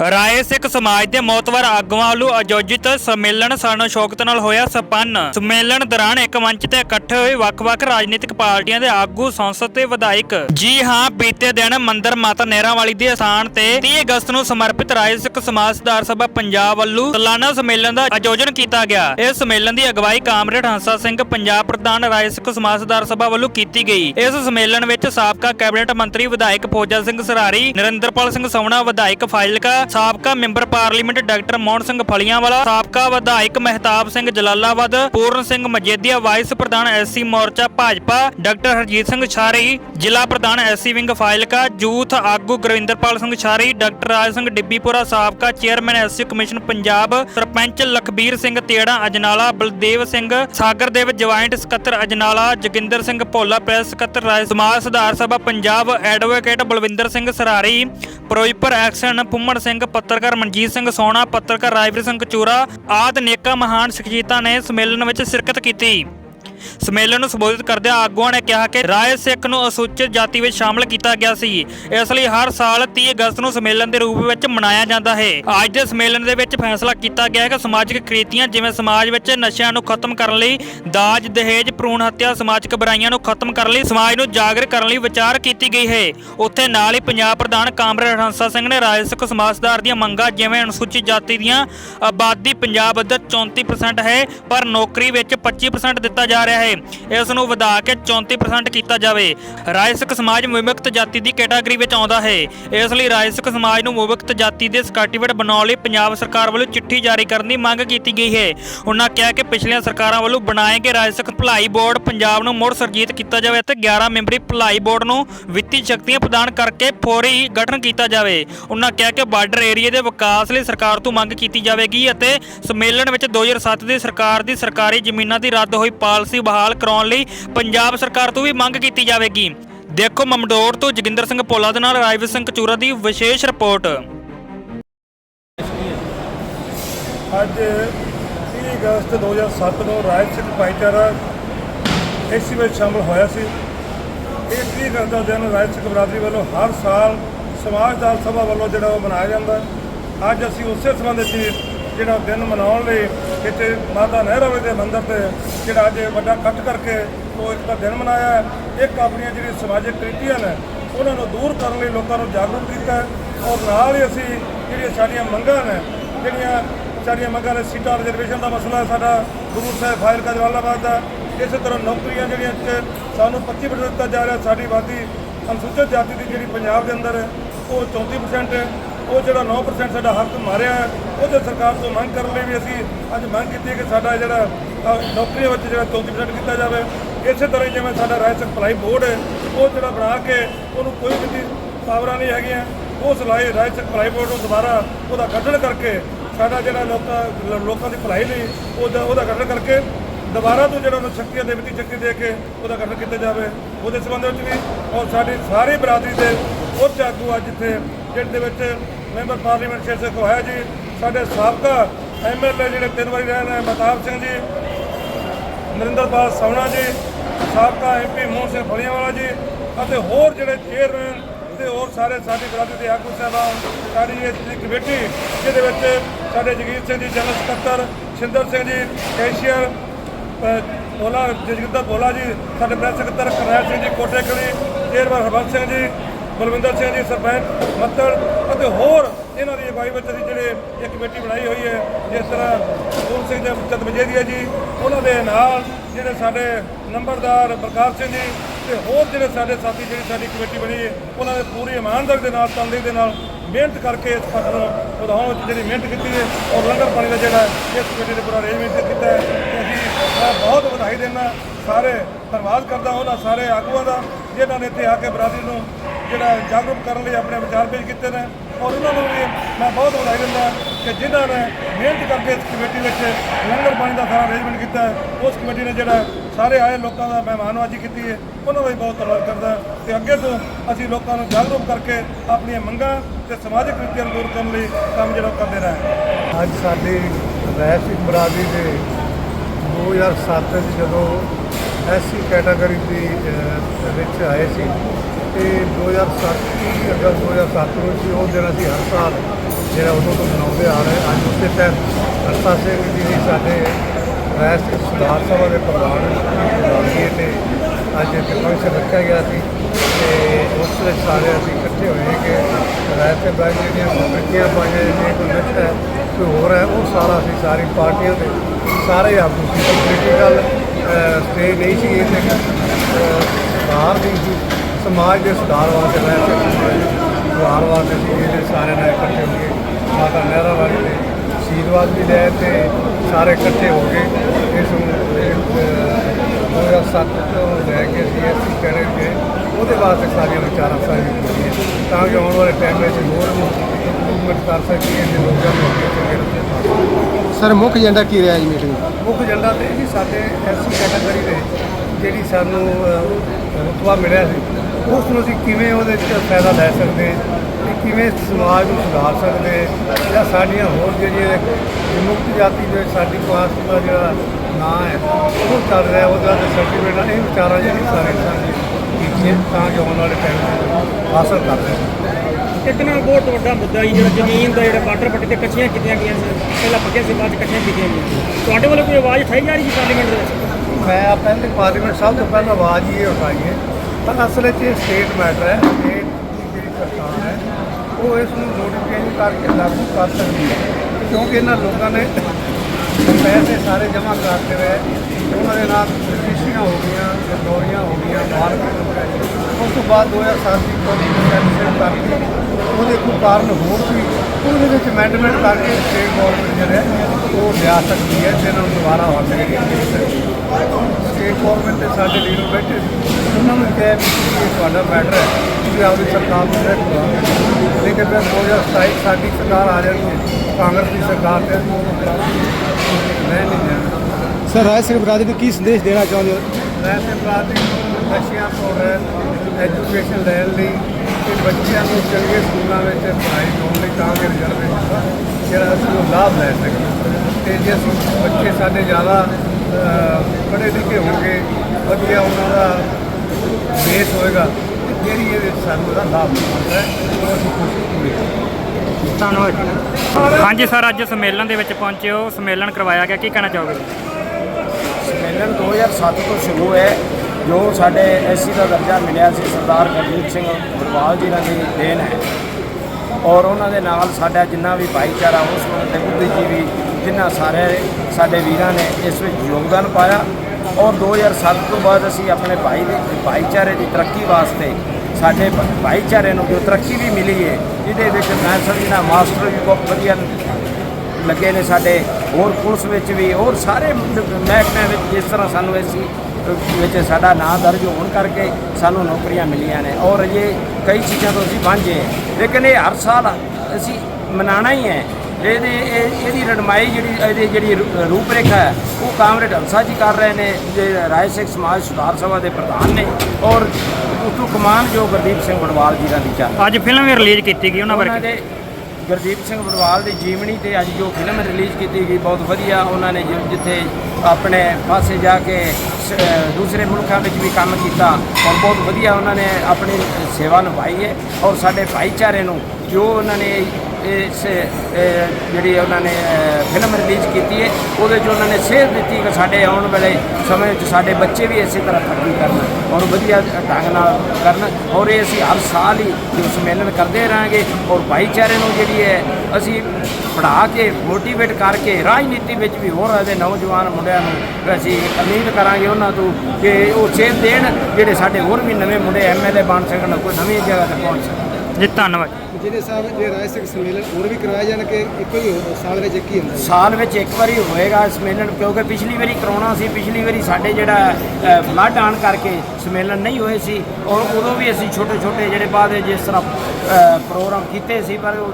ਰਾਏ ਸਿੱਖ ਸਮਾਜ ਦੇ ਮੌਤਵਰ ਆਗੂਆਂ ਵੱਲੋਂ ਆਯੋਜਿਤ ਸੰਮੇਲਨ ਸਨ ਸ਼ੌਕਤ ਨਾਲ ਹੋਇਆ ਸੰਪੰਨ। ਸੰਮੇਲਨ ਦੌਰਾਨ ਇੱਕ ਮੰਚ ਤੇ ਇਕੱਠੇ ਹੋਏ ਵੱਖ-ਵੱਖ ਰਾਜਨੀਤਿਕ ਪਾਰਟੀਆਂ ਦੇ ਆਗੂ, ਸੰਸਦ ਤੇ ਵਿਧਾਇਕ, ਜੀ ਹਾਂ, ਬੀਤੇ ਦਿਨ ਮੰਦਰ ਮਾਤਾ ਨਹਿਰਾਂ ਵਾਲੀ ਦੇ ਸਥਾਨ ਤੇ 30 ਅਗਸਤ ਨੂੰ ਸਮਰਪਿਤ ਰਾਏ ਸਿੱਖ ਸਮਾਜ ਸੁਧਾਰ ਸਭਾ ਪੰਜਾਬ ਵੱਲੋਂ ਸਾਲਾਨਾ ਸੰਮੇਲਨ ਦਾ ਆਯੋਜਨ ਕੀਤਾ ਗਿਆ। ਇਸ ਸੰਮੇਲਨ ਦੀ ਅਗਵਾਈ ਕਾਮਰੇਡ ਹੰਸਾ ਸਿੰਘ, ਪੰਜਾਬ ਪ੍ਰਧਾਨ ਰਾਏ ਸਿੱਖ ਸਮਾਜ ਸੁਧਾਰ ਸਭਾ ਵੱਲੋਂ ਕੀਤੀ ਗਈ। ਇਸ ਸੰਮੇਲਨ ਵਿੱਚ ਸਾਬਕਾ ਕੈਬਨਿਟ ਮੰਤਰੀ ਵਿਧਾਇਕ ਫੌਜਾ ਸਿੰਘ ਸਰਾਰੀ, ਨਰਿੰਦਰਪਾਲ ਸਿੰਘ ਸੋਹਣਾ, ਵਿਧਾਇਕ ਫਾਜ਼ਿਲਕਾ ਸਾਬਕਾ member parliament doctor Mohan Singh Faliyanwala, ਸਾਬਕਾ ਵਿਧਾਇਕ ਮਹਿਤਾਬ ਸਿੰਘ ਜਲਾਲਾਬਾਦ, ਪੂਰਨ ਸਿੰਘ ਮਜੇਦੀਆ, ਵਾਈਸ ਪ੍ਰਧਾਨ ਐਸਸੀ ਮੋਰਚਾ ਭਾਜਪਾ, ਡਾਕਟਰ ਹਰਜੀਤ ਸਿੰਘ ਛਾਰੀ, ਜ਼ਿਲ੍ਹਾ ਪ੍ਰਧਾਨ ਐਸਸੀ ਵਿੰਗ ਫਾਜ਼ਿਲਕਾ ਯੂਥ ਆਗੂ ਗੁਰਵਿੰਦਰਪਾਲ ਸਿੰਘ ਛਾਰੀ, ਡਾਕਟਰ ਰਾਜ ਸਿੰਘ ਡਿੱਬੀਪੁਰਾ, ਸਾਬਕਾ chairman SC commission Punjab, sarpanch Lakhbir Singh Tera, Ajnala, Baldev Singh Sagardev joint ਸਕੱਤਰ ਅਜਨਾਲਾ, ਜੋਗਿੰਦਰ ਸਿੰਘ ਭੋਲਾ, ਪ੍ਰੈਸ ਸਕੱਤਰ ਰਾਜ ਸਮਾਜ ਸੁਧਾਰ ਸਭਾ ਪੰਜਾਬ, ਐਡਵੋਕੇਟ ਬਲਵਿੰਦਰ ਸਿੰਘ ਸਰਾਰੀ ਫਿਰੋਜ਼ਪੁਰ ਐਕਸ਼ਨ ਫੁੰਮਣ ਸਿੰਘ ਪੱਤਰਕਾਰ ਮਨਜੀਤ ਸਿੰਘ ਸੋਹਣਾ, ਪੱਤਰਕਾਰ ਰਾਜਵੀਰ ਸਿੰਘ ਕਚੂਰਾ ਆਦ ਨੇਕਾ ਮਹਾਨ ਸ਼ਖਸੀਅਤਾਂ ਨੇ ਸੰਮੇਲਨ ਵਿੱਚ ਸ਼ਿਰਕਤ ਕੀਤੀ। ਸੰਮੇਲਨ ਨੂੰ ਸੰਬੋਧਿਤ ਕਰਦਿਆਂ ਆਗੂਆਂ ਨੇ ਕਿਹਾ ਕਿ ਰਾਏ ਸਿੱਖ ਨੂੰ ਅਸੂਚਿਤ ਜਾਤੀ ਵਿੱਚ ਸ਼ਾਮਲ ਕੀਤਾ ਗਿਆ ਸੀ। ਇਸ ਲਈ ਹਰ ਸਾਲ 30 ਅਗਸਤ ਨੂੰ ਸੰਮੇਲਨ ਦੇ ਰੂਪ ਵਿੱਚ ਮਨਾਇਆ ਜਾਂਦਾ ਹੈ। ਅੱਜ ਦੇ ਸੰਮੇਲਨ ਦੇ ਵਿੱਚ ਫੈਸਲਾ ਕੀਤਾ ਗਿਆ ਹੈ ਕਿ ਸਮਾਜਿਕ ਕ੍ਰਿਤੀਆਂ ਜਿਵੇਂ ਸਮਾਜ ਵਿੱਚ ਨਸ਼ਿਆਂ ਨੂੰ ਖਤਮ ਕਰਨ ਲਈ ਦਾਜ, ਦਹੇਜ, ਭਰੂਣ ਹੱਤਿਆ, ਸਮਾਜਿਕ ਬੁਰਾਈਆਂ ਨੂੰ ਖਤਮ ਕਰਨ ਲਈ ਸਮਾਜ ਨੂੰ ਜਾਗਰ ਕਰਨ ਲਈ ਵਿਚਾਰ ਕੀਤੀ ਗਈ ਹੈ। ਉੱਥੇ ਨਾਲ ਹੀ ਪੰਜਾਬ ਪ੍ਰਧਾਨ ਕਾਮਰੇਡ ਹੰਸਾ ਸਿੰਘ ਨੇ ਰਾਜ ਸਿੱਖ ਸਮਾਜ ਸੁਧਾਰ ਦੀਆਂ ਮੰਗਾਂ ਜਿਵੇਂ ਅਨੁਸੂਚਿਤ ਜਾਤੀ ਦੀਆਂ ਆਬਾਦੀ ਪੰਜਾਬ ਅੰਦਰ 34% ਹੈ, ਪਰ ਨੌਕਰੀ ਵਿੱਚ 25% ਦਿੱਤਾ ਜਾ ਰਿਹਾ ਹੈ। ਇਸ ਨੂੰ ਵਧਾ ਕੇ 34% ਕੀਤਾ ਜਾਵੇ। ਰਾਏ ਸਿੱਖ ਸਮਾਜ ਵਿਮੁਕਤ ਜਾਤੀ ਦੀ ਕੈਟਾਗਰੀ ਵਿੱਚ ਆਉਂਦਾ ਹੈ। ਇਸ ਲਈ ਰਾਏ ਸਮਾਜ ਨੂੰ ਵਿਮੁਕਤ ਜਾਤੀ ਦੇ ਸਰਟੀਫਿਕੇਟ ਬਣਾਉਣ ਲਈ ਪੰਜਾਬ ਸਰਕਾਰ ਵੱਲੋਂ ਚਿੱਠੀ ਜਾਰੀ ਕਰਨ ਦੀ ਮੰਗ ਕੀਤੀ ਗਈ ਹੈ। ਉਹਨਾਂ ਕਿਹਾ ਕਿ ਪਿਛਲੀਆਂ ਸਰਕਾਰਾਂ ਵੱਲੋਂ ਬਣਾਏ ਗਏ ਰਾਏ ਭਲਾਈ ਬੋਰਡ ਪੰਜਾਬ ਨੂੰ ਮੁੜ ਸਰਜੀਤ ਕੀਤਾ ਜਾਵੇ ਅਤੇ 11 ਮੈਂਬਰੀ ਭਲਾਈ ਬੋਰਡ ਨੂੰ ਵਿੱਤੀ ਸ਼ਕਤੀਆਂ ਪ੍ਰਦਾਨ ਕਰਕੇ ਫੌਰੀ ਗਠਨ ਕੀਤਾ ਜਾਵੇ। ਉਹਨਾਂ ਕਿਹਾ ਕਿ ਬਾਰਡਰ ਏਰੀਆ ਦੇ ਵਿਕਾਸ ਲਈ ਸਰਕਾਰ ਤੋਂ ਮੰਗ ਕੀਤੀ ਜਾਵੇਗੀ ਅਤੇ ਸੰਮੇਲਨ ਵਿੱਚ 2007 ਦੀ ਸਰਕਾਰ ਦੀ ਸਰਕਾਰੀ ਜ਼ਮੀਨਾਂ ਦੀ ਰੱਦ ਹੋਈ ਪਾਲਿਸੀ ਬਹਾਲ ਕਰਾਉਣ ਲਈ ਪੰਜਾਬ ਸਰਕਾਰ ਤੋਂ ਵੀ ਮੰਗ ਕੀਤੀ ਜਾਵੇਗੀ। ਦੇਖੋ ਮਮਡੋਰ ਤੋਂ ਜੋਗਿੰਦਰ ਸਿੰਘ ਪੋਲਾ ਦੇ ਨਾਲ ਰਾਜਵੀਰ ਸਿੰਘ ਕਚੂਰਾ ਦੀ ਵਿਸ਼ੇਸ਼ ਰਿਪੋਰਟ। ਅੱਜ 30 ਅਗਸਤ 2007 ਨੂੰ ਰਾਜ ਸਿੱਖ ਭਾਈਚਾਰਾ ਐਸੀ ਵਿੱਚ ਸ਼ਾਮਲ ਹੋਇਆ ਸੀ। ਇਹ 30 ਅਗਸਤ ਦਾ ਦਿਨ ਰਾਜ ਸਿੱਖ ਬਰਾਦਰੀ ਵੱਲੋਂ ਹਰ ਸਾਲ ਸਮਾਜਦਾਰ ਸਭਾ ਵੱਲੋਂ ਜਿਹੜਾ ਉਹ ਮਨਾਇਆ ਜਾਂਦਾ। ਅੱਜ ਅਸੀਂ ਉਸੇ ਸੰਬੰਧ ਵਿੱਚ ਜਿਹੜਾ ਦਿਨ ਮਨਾਉਣ ਲਈ ਇੱਥੇ ਮਾਤਾ ਨਹਿਰਾਵੇ ਦੇ ਮੰਦਿਰ ਤੇ ਜਿਹੜਾ ਅੱਜ ਵੱਡਾ ਇਕੱਠ ਕਰਕੇ ਉਹ ਇੱਕ ਦਾ ਦਿਨ ਮਨਾਇਆ ਇੱਕ ਆਪਣੀਆਂ ਜਿਹੜੀਆਂ ਸਮਾਜਿਕ ਕ੍ਰਿਤੀਆਂ ਨੇ, ਉਹਨਾਂ ਨੂੰ ਦੂਰ ਕਰਨ ਲਈ ਲੋਕਾਂ ਨੂੰ ਜਾਗਰੂਕ ਕੀਤਾ ਔਰ ਨਾਲ ਹੀ ਅਸੀਂ ਜਿਹੜੀਆਂ ਸਾਡੀਆਂ ਮੰਗਾਂ ਨੇ, ਜਿਹੜੀਆਂ ਸਾਡੀਆਂ ਮੰਗਾਂ ਨੇ, ਸੀਟਾਂ ਰਿਜ਼ਰਵੇਸ਼ਨ ਦਾ ਮਸਲਾ ਸਾਡਾ ਗੁਰੂ ਸਾਹਿਬ ਫਾਇਲ ਜਵਾਲਾਬਾਦ ਦਾ। ਇਸੇ ਤਰ੍ਹਾਂ ਨੌਕਰੀਆਂ ਜਿਹੜੀਆਂ ਸਾਨੂੰ 25% ਦਿੱਤਾ ਜਾ ਰਿਹਾ, ਸਾਡੀ ਵਾਦੀ ਅਨੁਸੂਚਿਤ ਜਾਤੀ ਦੀ ਜਿਹੜੀ ਪੰਜਾਬ ਦੇ ਅੰਦਰ ਉਹ 34% ਹੈ। ਉਹ ਜਿਹੜਾ 9% ਸਾਡਾ ਹੱਕ ਮਾਰਿਆ ਹੈ, ਉਹਦੇ ਸਰਕਾਰ ਤੋਂ ਮੰਗ ਕਰਨ ਲਈ ਵੀ ਅਸੀਂ ਅੱਜ ਮੰਗ ਕੀਤੀ ਹੈ ਕਿ ਸਾਡਾ ਜਿਹੜਾ ਨੌਕਰੀਆਂ ਵਿੱਚ ਜਿਹੜਾ 34% ਕੀਤਾ ਜਾਵੇ। ਇਸੇ ਤਰ੍ਹਾਂ ਹੀ ਜਿਵੇਂ ਸਾਡਾ ਰਾਜ ਸਪਲਾਈ ਬੋਰਡ ਹੈ, ਉਹ ਜਿਹੜਾ ਬਣਾ ਕੇ ਉਹਨੂੰ ਕੋਈ ਵੀ ਪਾਵਰਾਂ ਨਹੀਂ ਹੈਗੀਆਂ ਉਸ ਲਾਈ ਰਾਜ ਸਪਲਾਈ ਬੋਰਡ ਨੂੰ ਦੁਬਾਰਾ ਉਹਦਾ ਗਠਨ ਕਰਕੇ ਸਾਡਾ ਜਿਹੜਾ ਲੋਕਾਂ ਲੋਕਾਂ ਦੀ ਭਲਾਈ ਲਈ ਉਹਦਾ ਉਹਦਾ ਗਠਨ ਕਰਕੇ ਦੁਬਾਰਾ ਤੋਂ ਜਿਹੜਾ ਉਹਨੂੰ ਸ਼ਕਤੀਆਂ ਦੇ ਵਿੱਤੀ ਸ਼ਕਤੀ ਦੇ ਕੇ ਉਹਦਾ ਗਠਨ ਕੀਤਾ ਜਾਵੇ। ਉਹਦੇ ਸੰਬੰਧ ਵਿੱਚ ਵੀ ਔਰ ਸਾਡੀ ਸਾਰੀ ਬਰਾਦਰੀ ਦੇ ਉੱਚ ਆਗੂ ਅੱਜ ਇੱਥੇ ਦੇ ਵਿੱਚ ਮੈਂਬਰ ਪਾਰਲੀਮੈਂਟ ਸ਼ੇਰ ਸਿੰਘ ਹੋਇਆ ਜੀ। ਸਾਡੇ ਸਾਬਕਾ ਐਮਐਲਏ ਜਿਹੜੇ ਤਿੰਨ ਵਾਰੀ ਰਹੇ ਨੇ ਮਤਾਬ ਸਿੰਘ ਜੀ ਨਰਿੰਦਰਪਾਲ ਸਵਣਾ ਜੀ ਸਾਬਕਾ ਐਮਪੀ ਮੋਹਨ ਸਿੰਘ ਫਲੀਆਂਵਾਲਾ ਜੀ ਅਤੇ ਹੋਰ ਜਿਹੜੇ ਚੇਅਰਮੈਨ ਤੇ ਹੋਰ ਸਾਰੇ ਸਾਡੀ ਬਰਾਦਰੀ ਦੇ ਆਗੂ ਸਾਹਿਬਾਨ ਸਾਡੀ ਇਹ ਕਮੇਟੀ ਜਿਹਦੇ ਵਿੱਚ ਸਾਡੇ ਜਗੀਰ ਸਿੰਘ ਜੀ ਜਨਰਲ ਸਕੱਤਰ ਸ਼ਿੰਦਰ ਸਿੰਘ ਜੀ ਕੈਸ਼ੀਅਰ ਅ, ਭੋਲਾ ਜਗਿੰਦਰ ਬੋਲਾ ਜੀ ਸਾਡੇ ਪ੍ਰੈਸ ਸਕੱਤਰ ਕਰਨੈਲ ਸਿੰਘ ਜੀ ਕੋਟੇਕਲੀ ਚੇਅਰਮੈਨ ਹਰਬੰਸ ਸਿੰਘ ਜੀ ਬਲਵਿੰਦਰ ਸਿੰਘ ਜੀ, ਸਰਪੰਚ ਮੱਤੜ ਅਤੇ ਹੋਰ ਇਹਨਾਂ ਦੀ ਅਗਵਾਈ ਵਿੱਚ ਅਸੀਂ ਜਿਹੜੇ ਇਹ ਕਮੇਟੀ ਬਣਾਈ ਹੋਈ ਹੈ, ਜਿਸ ਤਰ੍ਹਾਂ ਪੂਰਨ ਸਿੰਘ ਜੀ ਚੰਦ ਮਜੇਦੀਆ ਜੀ, ਉਹਨਾਂ ਦੇ ਨਾਲ ਜਿਹੜੇ ਸਾਡੇ ਨੰਬਰਦਾਰ ਪ੍ਰਕਾਸ਼ ਸਿੰਘ ਜੀ ਤੇ ਹੋਰ ਜਿਹੜੇ ਸਾਡੇ ਸਾਥੀ ਜਿਹੜੀ ਸਾਡੀ ਕਮੇਟੀ ਬਣੀ ਹੈ, ਉਹਨਾਂ ਨੇ ਪੂਰੀ ਇਮਾਨਦਾਰੀ ਦੇ ਨਾਲ, ਤਨਦੇਹੀ ਦੇ ਨਾਲ ਮਿਹਨਤ ਕਰਕੇ ਇਸ ਫਸਲ ਨੂੰ ਵਧਾਉਣ ਵਿੱਚ ਜਿਹੜੀ ਮਿਹਨਤ ਕੀਤੀ ਹੈ ਔਰ ਲੰਗਰ ਪਾਣੀ ਦਾ ਜਿਹੜਾ ਇਸ ਕਮੇਟੀ ਨੇ ਪੂਰਾ ਅਰੇਂਜਮੈਂਟ ਕੀਤਾ ਹੈ। ਤੇ ਅਸੀਂ ਮੈਂ ਬਹੁਤ ਵਧਾਈ ਦਿੰਦਾ, ਸਾਰੇ ਧੰਨਵਾਦ ਕਰਦਾ ਉਹਨਾਂ ਸਾਰੇ ਆਗੂਆਂ ਦਾ ਜਿਨ੍ਹਾਂ ਨੇ ਇੱਥੇ ਆ ਕੇ ਬਰਾਦਰੀ ਨੂੰ ਜਿਹੜਾ ਜਾਗਰੂਕ ਕਰਨ ਲਈ ਆਪਣੇ ਵਿਚਾਰ ਪੇਸ਼ ਕੀਤੇ ਨੇ ਔਰ ਉਹਨਾਂ ਨੂੰ ਵੀ ਮੈਂ ਬਹੁਤ ਵਧਾਈ ਦਿੰਦਾ ਕਿ ਜਿਨ੍ਹਾਂ ਨੇ ਮਿਹਨਤ ਕਰਕੇ ਇਸ ਕਮੇਟੀ ਵਿੱਚ ਲੰਗਰ ਪਾਣੀ ਦਾ ਸਾਰਾ ਅਰੇਂਜਮੈਂਟ ਕੀਤਾ ਹੈ, ਉਸ ਕਮੇਟੀ ਨੇ ਜਿਹੜਾ ਸਾਰੇ ਆਏ ਲੋਕਾਂ ਦਾ ਮਹਿਮਾਨਵਾਜੀ ਕੀਤੀ ਹੈ, ਉਹਨਾਂ ਦਾ ਵੀ ਬਹੁਤ ਧੰਨਵਾਦ ਕਰਦਾ ਤੇ ਅੱਗੇ ਤੋਂ ਅਸੀਂ ਲੋਕਾਂ ਨੂੰ ਜਾਗਰੂਕ ਕਰਕੇ ਆਪਣੀਆਂ ਮੰਗਾਂ ਤੇ ਸਮਾਜਿਕ ਕ੍ਰਿਤੀਆਂ ਨੂੰ ਦੂਰ ਕਰਨ ਲਈ ਕੰਮ ਜਿਹੜਾ ਉਹ ਕਰਦੇ ਰਹੇ ਅੱਜ ਸਾਡੀ ਰਹਿਸਿਕ ਬਰਾਦਰੀ ਦੇ 2007 ਵਿੱਚ ਜਦੋਂ ਐਸਸੀ ਕੈਟਾਗਰੀ ਦੀ ਵਿੱਚ ਆਏ ਸੀ ਤੇ 2007 30 ਅਗਸਤ 2007 ਨੂੰ ਸੀ, ਉਹ ਦਿਨ ਅਸੀਂ ਹਰ ਸਾਲ ਜਿਹੜਾ ਉਦੋਂ ਤੋਂ ਮਨਾਉਂਦੇ ਆ ਰਹੇ ਅੱਜ ਉਸੇ ਤਹਿਤ ਅਰਸਾ ਸਿੰਘ ਜੀ ਦੀ ਸਾਡੇ ਰਾਜ ਸੁਧਾਰ ਸਭਾ ਦੇ ਪ੍ਰਧਾਨ ਬੁਲਾਈਏ ਤੇ ਅੱਜ ਇੱਥੇ ਰੱਖਿਆ ਗਿਆ ਸੀ ਤੇ ਉਸ ਵਿੱਚ ਸਾਰੇ ਅਸੀਂ ਇਕੱਠੇ ਹੋਏ ਕਿ ਰਾਜ ਤੇ ਜਿਹੜੀਆਂ ਕਮੇਟੀਆਂ ਪਾਈਆਂ ਜਿਹੜੀਆਂ ਕੋਈ ਲਿਸਟ ਹੈ, ਕੋਈ ਹੋਰ ਹੈ, ਉਹ ਸਾਰਾ ਅਸੀਂ ਸਾਰੀ ਪਾਰਟੀਆਂ ਦੇ ਸਾਰੇ ਆਗੂ ਸੀ ਪੋਲੀਟੀਕਲ ਸਟੇਜ ਨਹੀਂ ਸੀ ਇਹ ਤੇ ਸੁਧਾਰ ਦੀ ਸੀ। ਸਮਾਜ ਦੇ ਸੁਧਾਰ ਵਾਸਤੇ ਰਾਜ ਤੇ ਸਮਾਜ ਸੁਧਾਰ ਵਾਸਤੇ ਸੀ ਜਿਹੜੇ ਸਾਰੇ ਨਾਲ ਇਕੱਠੇ ਹੋ ਗਏ। ਮਾਤਾ ਨਹਿਰਾ ਵਾਲੀ ਦੇ ਆਸ਼ੀਰਵਾਦ ਵੀ ਲੈ ਤੇ ਸਾਰੇ ਇਕੱਠੇ ਹੋ ਕੇ ਇਸ ਨੂੰ ਇਹ, ਅਹ, 2007 ਤੋਂ ਲੈ ਕੇ ਸੀ ਅਸੀਂ ਕਰੇ ਗਏ। ਉਹਦੇ ਵਾਸਤੇ ਸਾਰੀਆਂ ਵਿਚਾਰਾਂ ਸਾਰੀਆਂ ਕੀਤੀਆਂ। ਤਾਂ ਕਿ ਆਉਣ ਵਾਲੇ ਟਾਈਮ ਵਿੱਚ ਹੋਰ ਇੰਪਰੂਵਮੈਂਟ ਕਰ ਸਕੀਏ ਤੇ ਲੋਕਾਂ ਨੂੰ ਅੱਗੇ ਚੰਗੇ ਰਸਤੇ ਪਾ ਸਰ ਮੁੱਖ ਏਜੰਡਾ ਕੀ ਰਿਹਾ ਜੀ ਮੀਟਿੰਗ ਦਾ? ਮੁੱਖ ਏਜੰਡਾ ਤੇ ਇਹ ਵੀ ਸਾਡੇ ਐਸਸੀ ਕੈਟਾਗਰੀ ਦੇ ਜਿਹੜੀ ਸਾਨੂੰ ਰੁਤਬਾ ਮਿਲਿਆ ਸੀ ਉਸ ਨੂੰ ਅਸੀਂ ਕਿਵੇਂ ਉਹਦੇ 'ਚ ਫਾਇਦਾ ਲੈ ਸਕਦੇ ਤੇ ਕਿਵੇਂ ਸਮਾਜ ਨੂੰ ਸੁਧਾਰ ਸਕਦੇ ਜਾਂ ਸਾਡੀਆਂ ਹੋਰ ਜਿਹੜੀਆਂ ਵਿਮੁਕਤ ਜਾਤੀ ਦੇ ਸਾਡੀ ਕਾਸਟ ਦਾ ਜਿਹੜਾ ਨਾਂ ਹੈ ਉਹ ਚੱਲ ਰਿਹਾ ਉਹਦਾ ਸਰਟੀਫਿਕੇਟ ਇਹ ਵਿਚਾਰਾਂ ਜਿਹੜੀ ਸਾਰੇ ਸਾਂਝੇ ਕੀਤੀਆਂ ਤਾਂ ਕਿ ਆਉਣ ਵਾਲੇ ਟਾਈਮ ਹਾਸਲ ਕਰ ਸਕਣ ਇੱਕ ਨਾ ਬਹੁਤ ਵੱਡਾ ਮੁੱਦਾ ਜੀ ਜਿਹੜਾ ਜ਼ਮੀਨ ਦਾ ਜਿਹੜਾ ਵਾਟਰ ਪੱਟੀ ਤੇ ਕੱਚੀਆਂ ਕੀਤੀਆਂ ਗਈਆਂ ਸੀ ਪਹਿਲਾਂ ਪੱਕੀਆਂ ਸੀ ਬਾਅਦ 'ਚ ਕੱਚੀਆਂ ਕੀਤੀਆਂ ਗਈਆਂ। ਤੁਹਾਡੇ ਵੱਲੋਂ ਕੋਈ ਆਵਾਜ਼ ਉਠਾਈ ਜਾ ਰਹੀ ਸੀ ਪਾਰਲੀਮੈਂਟ ਦੇ ਵਿੱਚ? ਮੈਂ ਆ ਪਹਿਲੇ ਪਾਰਲੀਮੈਂਟ ਸਭ ਤੋਂ ਪਹਿਲਾਂ ਆਵਾਜ਼ ਹੀ ਇਹ ਉਠਾਈ ਹੈ। ਪਰ ਅਸਲ ਵਿੱਚ ਇਹ ਸਟੇਟ ਮੈਟਰ ਹੈ ਸਟੇਟ ਦੀ ਜਿਹੜੀ ਸਰਕਾਰ ਹੈ ਉਹ ਇਸ ਨੂੰ ਨੋਟੀਫਿਕੇਸ਼ਨ ਕਰਕੇ ਲਾਗੂ ਕਰ ਸਕਦੀ ਹੈ। ਕਿਉਂਕਿ ਇਹਨਾਂ ਲੋਕਾਂ ਨੇ ਪੈਸੇ ਸਾਰੇ ਜਮ੍ਹਾਂ ਕਰਦੇ ਰਹੇ ਉਹਨਾਂ ਦੇ ਨਾਲ ਰਜਿਸਟਰੀਆਂ ਹੋ ਗਈਆਂ ਗਰਦੌਰੀਆਂ ਹੋ ਗਈਆਂ ਮਾਰਕੀਟ ਹੋ ਗਈ ਉਸ ਤੋਂ ਬਾਅਦ 2007 ਦੀ ਕੌਂਸਟੀਟਿਊਸ਼ਨ ਕਰਤੀ ਉਹਦੇ ਕੋਈ ਕਾਰਨ ਹੋਰ ਸੀ ਉਹਦੇ ਵਿੱਚ ਅਮੈਂਡਮੈਂਟ ਕਰਕੇ ਸਟੇਟ ਗਵਰਨਮੈਂਟ ਜਿਹੜਾ ਉਹ ਲਿਆ ਸਕਦੀ ਹੈ ਤੇ ਇਹਨਾਂ ਨੂੰ ਦੁਬਾਰਾ ਹੋ ਸਕਦੀ। ਹੈ ਸਟੇਟ ਗਵਰਨਮੈਂਟ ਦੇ ਸਾਡੇ ਲੀਡਰ ਬੈਠੇ ਉਹਨਾਂ ਨੂੰ ਕਿਹਾ ਵੀ ਇਹ ਤੁਹਾਡਾ ਮੈਟਰ ਹੈ ਤੁਸੀਂ ਆਪਦੀ ਸਰਕਾਰ ਨੂੰ ਲੈ ਕੇ ਲੇਕਿਨ ਫਿਰ 2027 ਸਾਡੀ ਸਰਕਾਰ ਆ ਜਾਣੀ ਹੈ ਕਾਂਗਰਸ ਦੀ ਸਰਕਾਰ ਤੇ ਮੈਂ ਨਹੀਂ ਜਾਣਾ ਸਰ ਰਾਜ ਸਿੰਘ ਬਰਾਦਰੀ ਨੂੰ ਕੀ ਸੰਦੇਸ਼ ਦੇਣਾ ਚਾਹੁੰਦੇ ਹੋ? ਮੈਂ ਤੇ ਪ੍ਰਾਤੀ ਨਸ਼ਿਆਂ ਤੋਂ ਰਹਿਤ ਐਜੂਕੇਸ਼ਨ ਲੈਣ ਲਈ ਤੇ ਬੱਚਿਆਂ ਨੂੰ ਚੰਗੇ ਸਕੂਲਾਂ ਵਿੱਚ ਪੜ੍ਹਾਈ ਹੋਣ ਲਈ ਤਾਂ ਕਿ ਰਿਜ਼ਰਵੇਸ਼ਨ ਦਾ ਜਿਹੜਾ ਅਸੀਂ ਉਹ ਲਾਭ ਲੈ ਸਕੀਏ। ਤੇ ਜੇ ਅਸੀਂ ਬੱਚੇ ਸਾਡੇ ਜ਼ਿਆਦਾ ਪੜ੍ਹੇ ਲਿਖੇ ਹੋਣਗੇ ਵਧੀਆ ਉਹਨਾਂ ਦਾ ਬੇਸ ਹੋਏਗਾ ਤੇ ਫਿਰ ਹੀ ਇਹਦੇ ਵਿੱਚ ਸਾਨੂੰ ਉਹਦਾ ਲਾਭ ਮਿਲਦਾ ਹੈ ਉਹ ਅਸੀਂ ਕੋਸ਼ਿਸ਼ ਪੂਰੀ ਕਰਾਂਗੇ ਧੰਨਵਾਦ ਹਾਂਜੀ ਸਰ ਅੱਜ ਸਮੇਲਨ ਦੇ ਵਿੱਚ ਪਹੁੰਚੇ ਹੋ। ਸਮੇਲਨ ਕਰਵਾਇਆ ਗਿਆ ਕੀ ਕਹਿਣਾ ਚਾਹੋਗੇ ਸੰਮੇਲਨ 2007 ਤੋਂ ਸ਼ੁਰੂ ਹੈ। ਜੋ ਸਾਡੇ ਐਸਸੀ ਦਾ ਦਰਜਾ ਮਿਲਿਆ ਸੀ, ਸਰਦਾਰ ਗੁਰਜੀਤ ਸਿੰਘ ਬਰਵਾਲ ਜੀ ਨਾਲ ਦੀ ਦੇਣ ਹੈ। ਔਰ ਉਹਨਾਂ ਦੇ ਨਾਲ ਸਾਡਾ ਜਿੰਨਾ ਵੀ ਭਾਈਚਾਰਾ, ਉਸ ਵੇਲੇ ਦੇ ਬੁੱਧੀਜੀਵੀ ਜਿਨ੍ਹਾਂ ਸਾਰੇ ਸਾਡੇ ਵੀਰਾਂ ਨੇ ਇਸ ਵਿੱਚ ਯੋਗਦਾਨ ਪਾਇਆ। ਔਰ 2007 ਤੋਂ ਬਾਅਦ ਅਸੀਂ ਆਪਣੇ ਭਾਈ ਦੇ, ਭਾਈਚਾਰੇ ਦੀ ਤਰੱਕੀ ਵਾਸਤੇ ਸਾਡੇ ਭਾਈਚਾਰੇ ਨੂੰ ਜੋ ਤਰੱਕੀ ਵੀ ਮਿਲੀ ਹੈ ਜਿਹਦੇ ਵਿੱਚ ਮੈਂ ਸਮਝਦਾ ਮਾਸਟਰ ਵੀ ਬਹੁਤ ਵਧੀਆ ਲੱਗੇ ਨੇ ਸਾਡੇ। ਹੋਰ ਪੁਲਿਸ ਵਿੱਚ ਵੀ ਹੋਰ ਸਾਰੇ ਮਹਿਕਮਿਆਂ ਵਿੱਚ ਜਿਸ ਤਰ੍ਹਾਂ ਸਾਨੂੰ ਐਸੀ ਵਿੱਚ ਸਾਡਾ ਨਾਂ ਦਰਜ ਹੋਣ ਕਰਕੇ ਸਾਨੂੰ ਨੌਕਰੀਆਂ ਮਿਲੀਆਂ ਨੇ। ਔਰ ਇਹ ਕਈ ਚੀਜ਼ਾਂ ਤੋਂ ਅਸੀਂ ਵਾਂਝੇ ਹਾਂ। ਲੇਕਿਨ ਇਹ ਹਰ ਸਾਲ ਅਸੀਂ ਮਨਾਣਾ ਹੀ ਹੈ। ਇਹਦੇ ਇਹ- ਇਹਦੀ ਰਣਮਾਈ ਜਿਹੜੀ ਇਹਦੀ ਜਿਹੜੀ ਰੂ- ਰੂਪਰੇਖਾ ਹੈ ਉਹ ਕਾਮਰੇਡ ਹੰਸਾ ਜੀ ਕਰ ਰਹੇ ਨੇ ਜੇ ਰਾਏ ਸਿੱਖ ਸਮਾਜ ਸੁਧਾਰ ਸਭਾ ਦੇ ਪ੍ਰਧਾਨ ਨੇ। ਔਰ ਉਤੋਂ ਕਮਾਨ ਜੋ ਗੁਰਦੀਪ ਸਿੰਘ ਵੜਵਾਲ ਜੀ ਦਾ ਚੱਲ ਅੱਜ ਫਿਲਮ ਵੀ ਰਿਲੀਜ਼ ਕੀਤੀ ਗਈ ਉਹਨਾਂ ਬਾਰੇ। ਗੁਰਦੀਪ ਸਿੰਘ ਬੜਵਾਲ ਦੀ ਜੀਵਨੀ ਤੇ ਅੱਜ ਜੋ ਫਿਲਮ ਰਿਲੀਜ਼ ਕੀਤੀ ਗਈ ਬਹੁਤ ਵਧੀਆ। ਉਹਨਾਂ ਨੇ ਜਿੱਥੇ ਆਪਣੇ ਪਾਸੇ ਜਾ ਕੇ ਦੂਸਰੇ ਮੁਲਕਾਂ ਵਿੱਚ ਵੀ ਕੰਮ ਕੀਤਾ। ਔਰ ਬਹੁਤ ਵਧੀਆ ਉਹਨਾਂ ਨੇ ਆਪਣੀ ਸੇਵਾ ਨਿਭਾਈ ਹੈ ਔਰ ਸਾਡੇ ਭਾਈਚਾਰੇ ਨੂੰ ਜੋ ਉਹਨਾਂ ਨੇ ਇਸ ਜਿਹੜੀ ਉਹਨਾਂ ਨੇ ਫਿਲਮ ਰਿਲੀਜ਼ ਕੀਤੀ ਹੈ, ਉਹਦੇ 'ਚ ਉਹਨਾਂ ਨੇ ਸੇਧ ਦਿੱਤੀ ਕਿ ਸਾਡੇ ਆਉਣ ਵਾਲੇ ਸਮੇਂ 'ਚ ਸਾਡੇ ਬੱਚੇ ਵੀ ਇਸੇ ਤਰ੍ਹਾਂ ਤਰੱਕੀ ਕਰਨ ਔਰ ਵਧੀਆ ਢੰਗ ਨਾਲ ਕਰਨ ਔਰ ਇਹ ਅਸੀਂ ਹਰ ਸਾਲ ਹੀ ਜੋ ਸੰਮੇਲਨ ਕਰਦੇ ਰਹਾਂਗੇ ਔਰ ਭਾਈਚਾਰੇ ਨੂੰ ਜਿਹੜੀ ਹੈ ਅਸੀਂ ਪੜ੍ਹਾ ਕੇ ਮੋਟੀਵੇਟ ਕਰਕੇ ਰਾਜਨੀਤੀ ਵਿੱਚ ਵੀ ਹੋਰ ਇਹਦੇ ਨੌਜਵਾਨ ਮੁੰਡਿਆਂ ਨੂੰ ਅਸੀਂ ਉਮੀਦ ਕਰਾਂਗੇ ਉਹਨਾਂ ਤੋਂ ਕਿ ਉਹ ਸੇਧ ਦੇਣ ਜਿਹੜੇ ਸਾਡੇ ਹੋਰ ਵੀ ਨਵੇਂ ਮੁੰਡੇ ਐਮਐਲਏ ਬਣ ਸਕਣ ਕੋਈ ਨਵੀਂ ਜਗ੍ਹਾ ਤੇ ਪਹੁੰਚ ਸਕਣ। ਜੀ ਧੰਨਵਾਦ। ਜਿਹਦੇ ਸਾਹਿਬ ਜੇ ਰਾਜ ਸਿੰਘ ਸੰਮੇਲਨ ਹੋਰ ਵੀ ਕਰਵਾਏ ਜਾਣ ਕਿ ਇੱਕੋ ਹੀ ਸਾਲ ਵਿੱਚ ਇੱਕ ਹੀ ਹੁੰਦਾ ਸਾਲ ਵਿੱਚ ਇੱਕ ਵਾਰੀ ਹੋਏਗਾ ਸੰਮੇਲਨ ਕਿਉਂਕਿ ਪਿਛਲੀ ਵਾਰੀ ਕਰੋਨਾ ਸੀ ਪਿਛਲੀ ਵਾਰੀ ਸਾਡੇ ਜਿਹੜਾ ਫਲੱਡ ਆਉਣ ਕਰਕੇ ਸੰਮੇਲਨ ਨਹੀਂ ਹੋਏ ਸੀ ਔਰ ਉਦੋਂ ਵੀ ਅਸੀਂ ਛੋਟੇ ਛੋਟੇ ਜਿਹੜੇ ਬਾਅਦ ਜਿਸ ਤਰ੍ਹਾਂ ਪ੍ਰੋਗਰਾਮ ਕੀਤੇ ਸੀ ਪਰ ਉਹ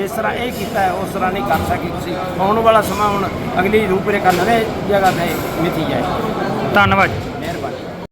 ਜਿਸ ਤਰ੍ਹਾਂ ਇਹ ਕੀਤਾ ਹੈ, ਉਸ ਤਰ੍ਹਾਂ ਨਹੀਂ ਕਰ ਸਕੀ ਤੁਸੀਂ। ਆਉਣ ਵਾਲਾ ਸਮਾਂ ਹੁਣ ਅਗਲੀ ਰੂਪਰੇਖਾ ਨਵੇਂ ਜਗ੍ਹਾ ਤੇ ਮਿੱਥੀ ਜਾਏ। ਧੰਨਵਾਦ।